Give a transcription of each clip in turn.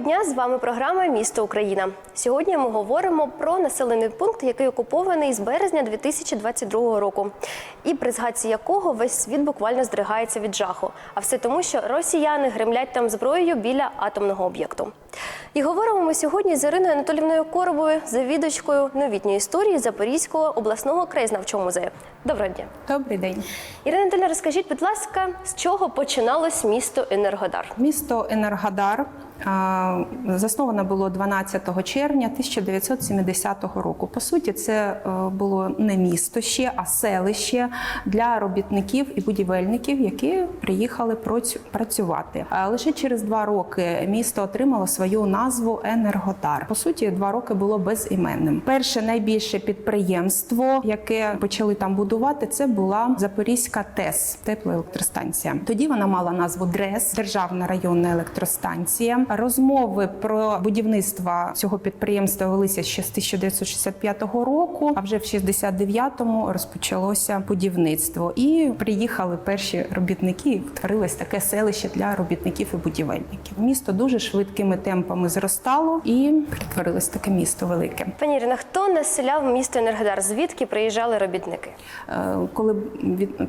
Дня! З вами програма Місто Україна. Сьогодні ми говоримо про населений пункт, який окупований з березня 2022 року, і при згадці якого весь світ буквально здригається від жаху. А все тому, що росіяни гремлять там зброєю біля атомного об'єкту. І говоримо ми сьогодні з Іриною Анатолівною Коробою, завідувачкою новітньої історії Запорізького обласного краєзнавчого музею. Доброго дня! Добрий день. Ірина Анатолійовна, розкажіть, будь ласка, з чого починалось місто Енергодар? Місто Енергодар а, засноване було 12 червня 1970 року. По суті, це е, було не місто ще, а селище для робітників і будівельників, які приїхали працювати. Лише через два роки місто отримало свою назву Енергодар. По суті, два роки було безіменним. Перше найбільше підприємство, яке почали там будувати, це була Запорізька ТЕС теплоелектростанція. Тоді вона мала назву ДРЕС Державна районна електростанція. Розмови про будівництво цього підприємства велися ще з 1965 року. А вже в 69-му розпочалося будівництво. І приїхали перші робітники. і Утворилось таке селище для робітників і будівельників. Місто дуже швидкими темпами зростало і перетворилось таке місто велике. Пані Ірина, хто населяв місто Енергодар? Звідки приїжджали робітники? Е, Коли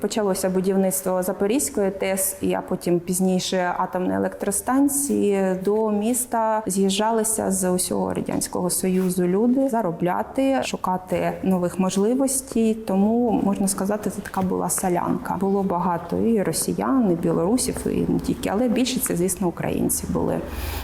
почалося будівництво Запорізької ТЕС, а потім пізніше атомної електростанції, до міста з'їжджалися з усього радянського союзу люди заробляти, шукати нових можливостей. Тому можна сказати, це така була солянка. Було багато і росіян, і білорусів, і не тільки, але більше це, звісно, українці були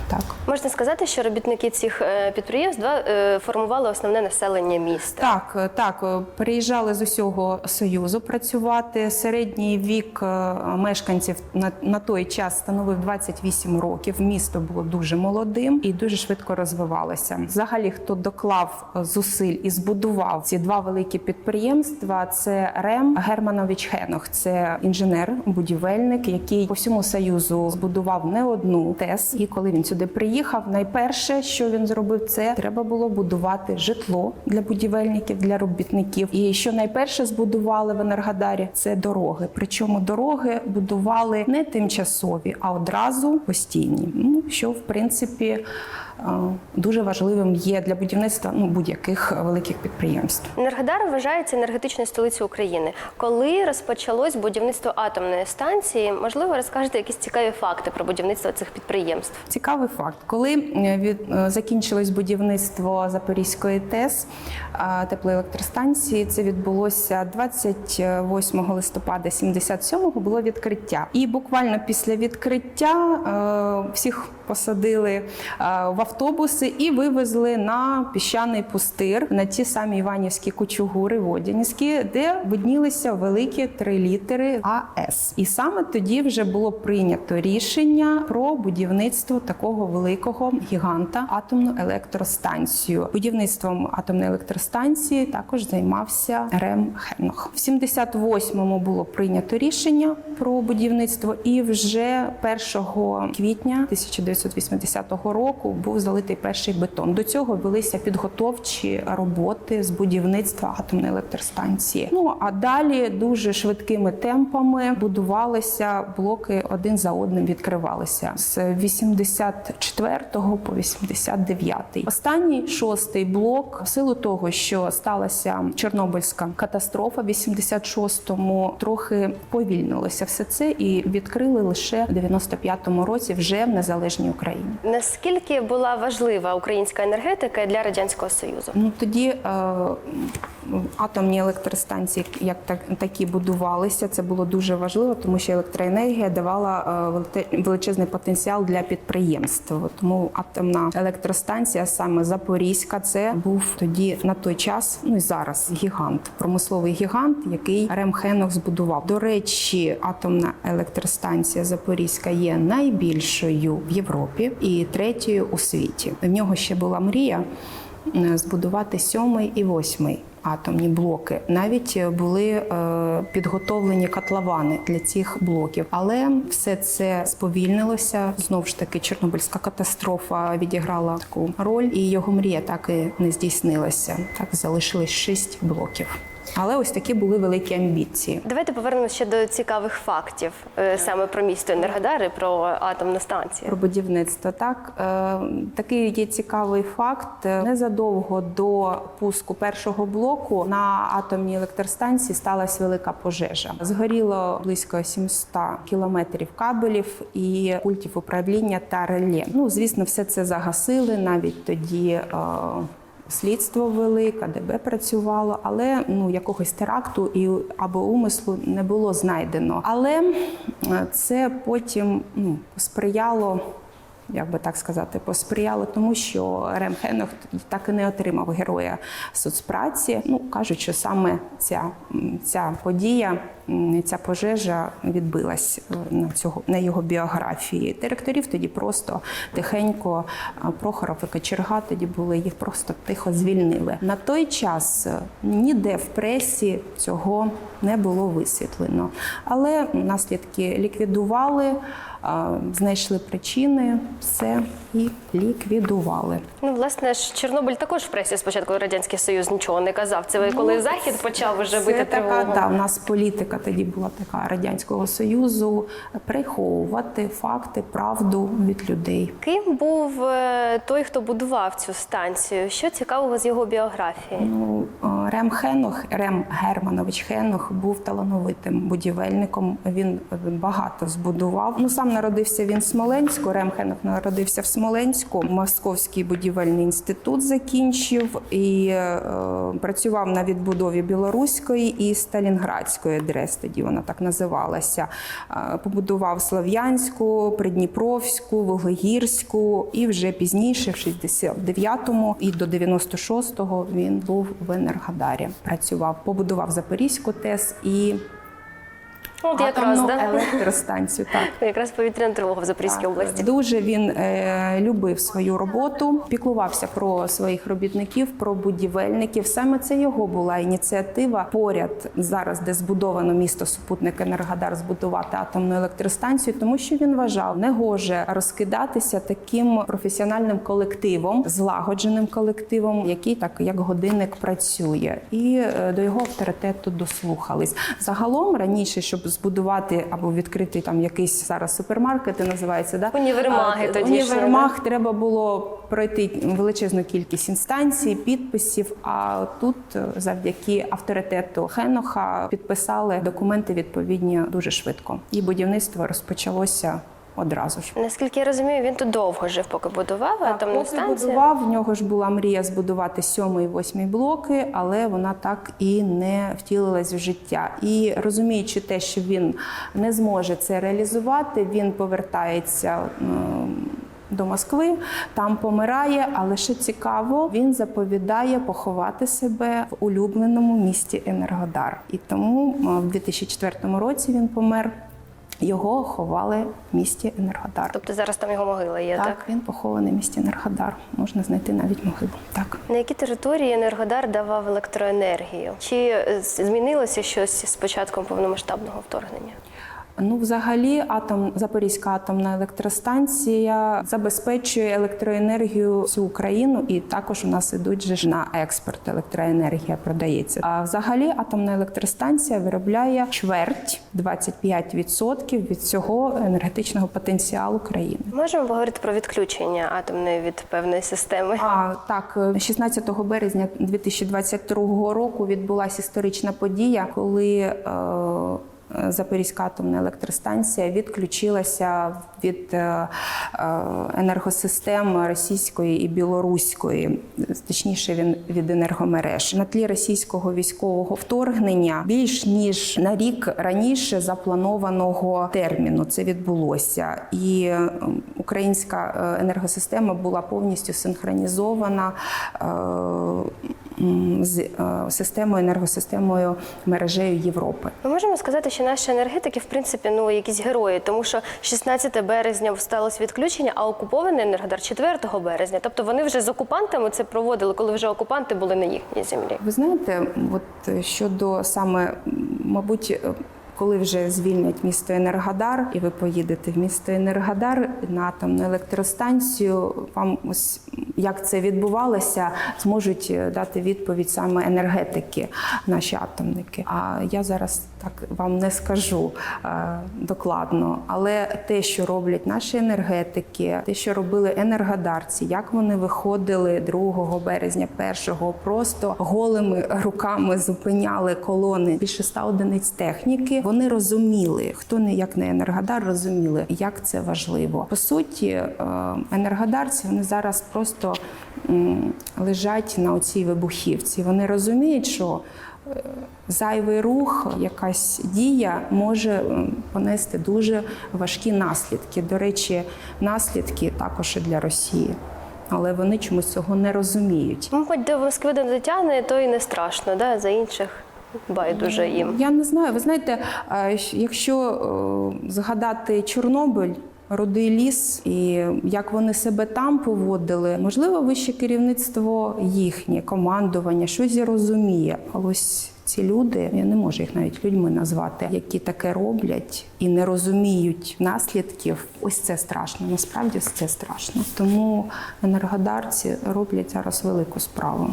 так. Можна сказати, що робітники цих е, підприємств е, формували основне населення міста. Так, так, е, приїжджали з усього союзу працювати. Середній вік мешканців на, на той час становив 28 років. Місто було дуже молодим і дуже швидко розвивалося. Взагалі, хто доклав е, зусиль і збудував ці два великі підприємства, це Рем Германович Хенох. Це інженер, будівельник, який по всьому союзу збудував не одну ТЕС. І коли він сюди приїхав, найперше, що він зробив, це треба було будувати житло для будівельників, для робітників. І що найперше збудували в Енергодарі, це дороги. Причому дороги будували не тимчасові, а одразу постійні. Ну що в принципі е, дуже важливим є для будівництва ну будь-яких великих підприємств. Енергодар вважається енергетичною столицею України. Коли розпочалось будівництво атомної станції, можливо, розкажете якісь цікаві факти про будівництво цих підприємств. Цікавий факт, коли е, від е, закінчилось будівництво Запорізької ТЕС теплоелектростанції, це відбулося 28 листопада 77-го було відкриття. І буквально після відкриття всіх посадили е, в автобуси і вивезли на піщаний пустир на ті самі Іванівські кучугури Водянські, де виднілися великі три літери АЕС. І саме тоді вже було прийнято рішення про будівництво такого великого гіганта атомну електростанцію. Будівництвом атомної електростанції також займався Рем Хенох. В 78-му було прийнято рішення про будівництво, і вже 1 квітня 1980 року був залитий перший бетон. До цього велися підготовчі роботи з будівництва атомної електростанції. Ну а далі дуже швидкими темпами будувалися блоки один за одним відкривалися з 84 по 89. Останній шостий блок, в силу того, що сталася Чорнобильська катастрофа в 86-му, трохи повільнилося все це і відкрили лише в 95-му році вже в незалежній Україні. Наскільки була важлива українська енергетика для радянського союзу? Ну тоді е, атомні електростанції, як так, такі будувалися, це було дуже важливо, тому що електроенергія давала е, величезний потенціал для підприємств. Тому атомна електростанція, саме Запорізька, це був тоді на той час, ну і зараз гігант, промисловий гігант, який Рем Хенох збудував. До речі, атомна електростанція Запорізька є найбільшою в Європі і третьою у світі. В нього ще була мрія е, збудувати сьомий і восьмий атомні блоки. Навіть е, були е, підготовлені котловани для цих блоків, але все це сповільнилося. Знову ж таки, Чорнобильська катастрофа відіграла таку роль, і його мрія так і не здійснилася. Так залишилось шість блоків. Але ось такі були великі амбіції. Давайте повернемося ще до цікавих фактів е, саме про місто Енергодар і про атомну станцію. Про будівництво так е, такий є цікавий факт. Незадовго до пуску першого блоку на атомній електростанції сталася велика пожежа. Згоріло близько 700 кілометрів кабелів і пультів управління та реле. Ну звісно, все це загасили навіть тоді. Слідство вели, КДБ працювало, але ну якогось теракту і або умислу не було знайдено. Але це потім ну, сприяло. Як би так сказати, посприяло тому, що Рем Хенох так і не отримав героя соцпраці. Ну кажуть, що саме ця, ця подія, ця пожежа відбилась е, на цього на його біографії. Директорів тоді просто тихенько Прохоров і Кочерга тоді були їх просто тихо звільнили. На той час е, ніде в пресі цього не було висвітлено, але наслідки ліквідували. Знайшли причини, все і ліквідували. Ну, власне ж, Чорнобиль також в пресі спочатку Радянський Союз нічого не казав. Це ви коли Захід почав вже Ну, бити тривогу. да, у нас політика тоді була така радянського союзу приховувати факти, правду від людей. Ким був е, той, хто будував цю станцію? Що цікавого з його біографії? Ну, Рем Хенох, Рем Германович Хенох був талановитим будівельником. Він багато збудував. Ну сам народився він в Смоленську. Рем Хенох народився в Смоленську. Московський будівельний інститут закінчив і е, працював на відбудові білоруської і сталінградської дрес. Тоді вона так називалася. Е, Побудував Слов'янську, Придніпровську, Вуглегірську, і вже пізніше, в 69-му і до 96-го він був в Енергодарі. Працював, побудував Запорізьку ТЕС і От якраз атомну да? електростанцію. Так. якраз повітряна тривога в Запорізькій області. Дуже він е, любив свою роботу, піклувався про своїх робітників, про будівельників. Саме це його була ініціатива поряд зараз, де збудовано місто супутник Енергодар, збудувати атомну електростанцію, тому що він вважав негоже розкидатися таким професіональним колективом, злагодженим колективом, який так як годинник працює, і е, до його авторитету дослухались. Загалом раніше, щоб збудувати або відкрити там якийсь зараз супермаркети, називається да Універмаги А, тодішні, Універмаг треба було пройти величезну кількість інстанцій, підписів. А тут е, завдяки авторитету Хеноха підписали документи відповідні дуже швидко, і будівництво розпочалося одразу ж. Наскільки я розумію, він тут довго жив, поки будував атомну поки станцію. будував, в нього ж була мрія збудувати сьомий і восьмий блоки, але вона так і не втілилась в життя. І розуміючи те, що він не зможе це реалізувати, він повертається. До Москви там помирає, але ще цікаво, він заповідає поховати себе в улюбленому місті Енергодар. І тому в 2004 році він помер. Його ховали в місті Енергодар. Тобто зараз там його могила є, так? Так, він похований в місті Енергодар. Можна знайти навіть могилу. Так. На які території Енергодар давав електроенергію? Чи е, змінилося щось з початком повномасштабного вторгнення? Ну, взагалі, атом Запорізька атомна електростанція забезпечує електроенергію всю Україну, і також у нас ідуть же ж на експорт електроенергія продається. А взагалі атомна електростанція виробляє чверть 25% від всього енергетичного потенціалу країни. Можемо поговорити про відключення атомної від певної системи. А так, е, 16 березня 2022 року відбулася історична подія, коли е, Запорізька атомна електростанція відключилася від е, е, енергосистем російської і білоруської, точніше він від енергомереж. На тлі російського військового вторгнення більш ніж на рік раніше запланованого терміну це відбулося, і е, українська е, енергосистема була повністю синхронізована. З е, системою енергосистемою мережею Європи. Ми можемо сказати, що наші енергетики, в принципі, ну якісь герої, тому що 16 березня сталося відключення, а окупований енергодар 4 березня. Тобто вони вже з окупантами це проводили, коли вже окупанти були на їхній землі. Ви знаєте, от е, щодо саме, мабуть, е, коли вже звільнять місто Енергодар, і ви поїдете в місто Енергодар на атомну електростанцію, вам ось як це відбувалося, зможуть е, дати відповідь саме енергетики, наші атомники. А я зараз так вам не скажу е, докладно. Але те, що роблять наші енергетики, те, що робили енергодарці, як вони виходили 2 березня, 1 просто голими руками зупиняли колони більше 100 одиниць техніки. Вони розуміли, хто не як не енергодар, розуміли, як це важливо. По суті, е, енергодарці вони зараз просто лежать на оцій вибухівці. Вони розуміють, що зайвий рух, якась дія може понести дуже важкі наслідки. До речі, наслідки також і для Росії. Але вони чомусь цього не розуміють. Ну, хоч до Москви не дотягне, то і не страшно, да? за інших байдуже їм. Я не знаю. Ви знаєте, якщо згадати Чорнобиль. Рудий ліс, і як вони себе там поводили, можливо, вище керівництво їхнє командування щось розуміє. Але ось ці люди, я не можу їх навіть людьми назвати, які таке роблять і не розуміють наслідків. Ось це страшно. Насправді це страшно. Тому енергодарці роблять зараз велику справу,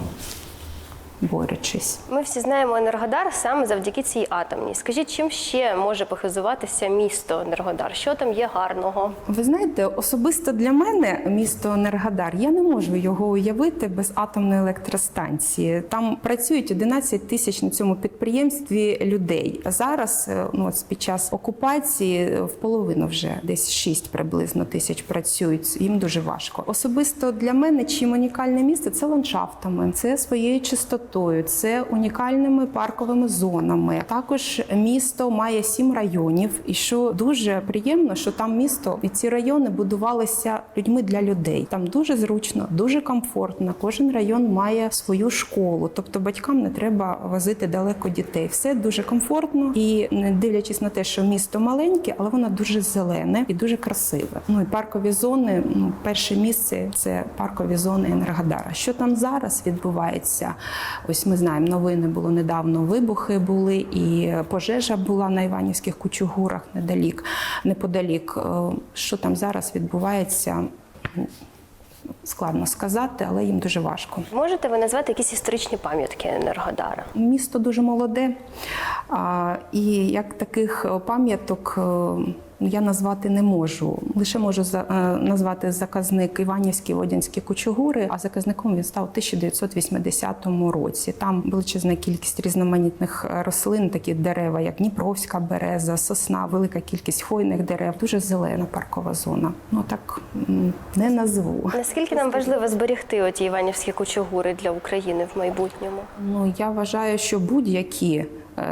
борючись. Ми всі знаємо Енергодар саме завдяки цій атомній. Скажіть, чим ще може похизуватися місто Енергодар? Що там є гарного? Ви знаєте, особисто для мене місто Енергодар, я не можу його уявити без атомної електростанції. Там працюють 11 тисяч на цьому підприємстві людей. А зараз, е, ну от під час окупації, е, в половину вже десь 6 приблизно тисяч працюють. Їм дуже важко. Особисто для мене чим унікальне місто це ландшафтами, це своєю чистотою, це унікальними парковими зонами. Також місто має сім районів, і що дуже приємно, що там місто і ці райони будувалися людьми для людей. Там дуже зручно, дуже комфортно. Кожен район має свою школу, тобто батькам не треба возити далеко дітей. Все дуже комфортно і не дивлячись на те, що місто маленьке, але воно дуже зелене і дуже красиве. Ну і паркові зони. Ну, перше місце це паркові зони Енергодара. Що там зараз відбувається? Ось ми знаємо, новини було недавно. Вибухи були, і пожежа була на Іванівських кучугурах недалік, неподалік. Е, Що там зараз відбувається? Складно сказати, але їм дуже важко. Можете ви назвати якісь історичні пам'ятки Енергодара? Місто дуже молоде, і як таких е, пам'яток. Е, Я назвати не можу. Лише можу за- е, назвати заказник Іванівські Водянські кучугури, а заказником він став у 1980 році. Там величезна кількість різноманітних е, рослин, такі дерева, як Дніпровська береза, сосна, велика кількість хвойних дерев, дуже зелена паркова зона. Ну так не назву. Наскільки нам важливо зберегти оті іванівські кучугури для України в майбутньому? Ну я вважаю, що будь-які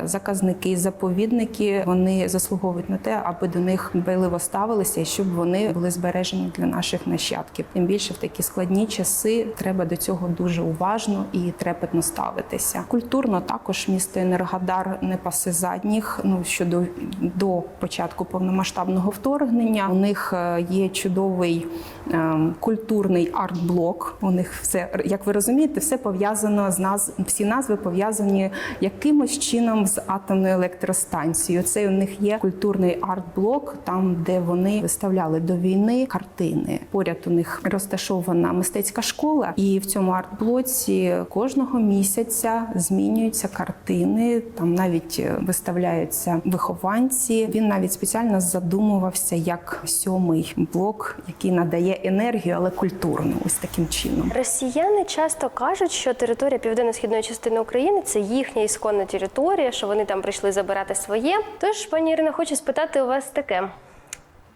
заказники заповідники вони заслуговують на те, аби до них дбайливо ставилися і щоб вони були збережені для наших нащадків. Тим більше в такі складні часи треба до цього дуже уважно і трепетно ставитися. Культурно також місто Енергодар не пасе задніх. Ну щодо до початку повномасштабного вторгнення у них е, є чудовий ем, культурний арт-блок. У них все, як ви розумієте, все пов'язано з нас. Всі назви пов'язані якимось чином з атомною електростанцією. Це у них є культурний арт-блок, там де вони виставляли до війни картини. Поряд у них розташована мистецька школа, і в цьому арт-блоці кожного місяця змінюються картини. Там навіть е, виставляються вихованці. Він навіть спеціально задумувався як сьомий блок, який надає енергію, але культурну, ось таким чином. Росіяни часто кажуть, що територія південно-східної частини України це їхня ісконна територія, що вони там прийшли забирати своє. Тож, пані Ірина, хочу спитати у вас таке: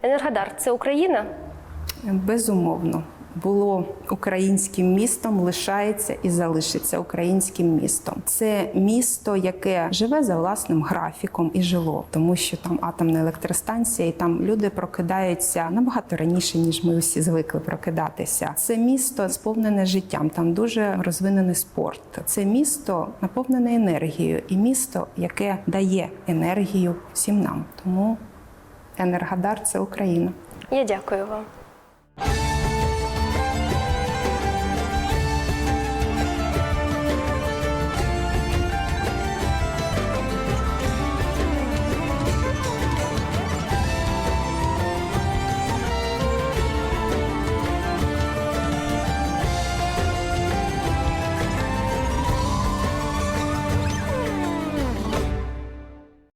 Енергодар це Україна? Безумовно. Було українським містом, лишається і залишиться українським містом. Це місто, яке живе за власним графіком і жило, тому що там атомна електростанція, і там люди прокидаються набагато раніше, ніж ми усі звикли прокидатися. Це місто сповнене життям, там дуже розвинений спорт. Це місто наповнене енергією, і місто, яке дає енергію всім нам. Тому Енергодар це Україна. Я дякую вам.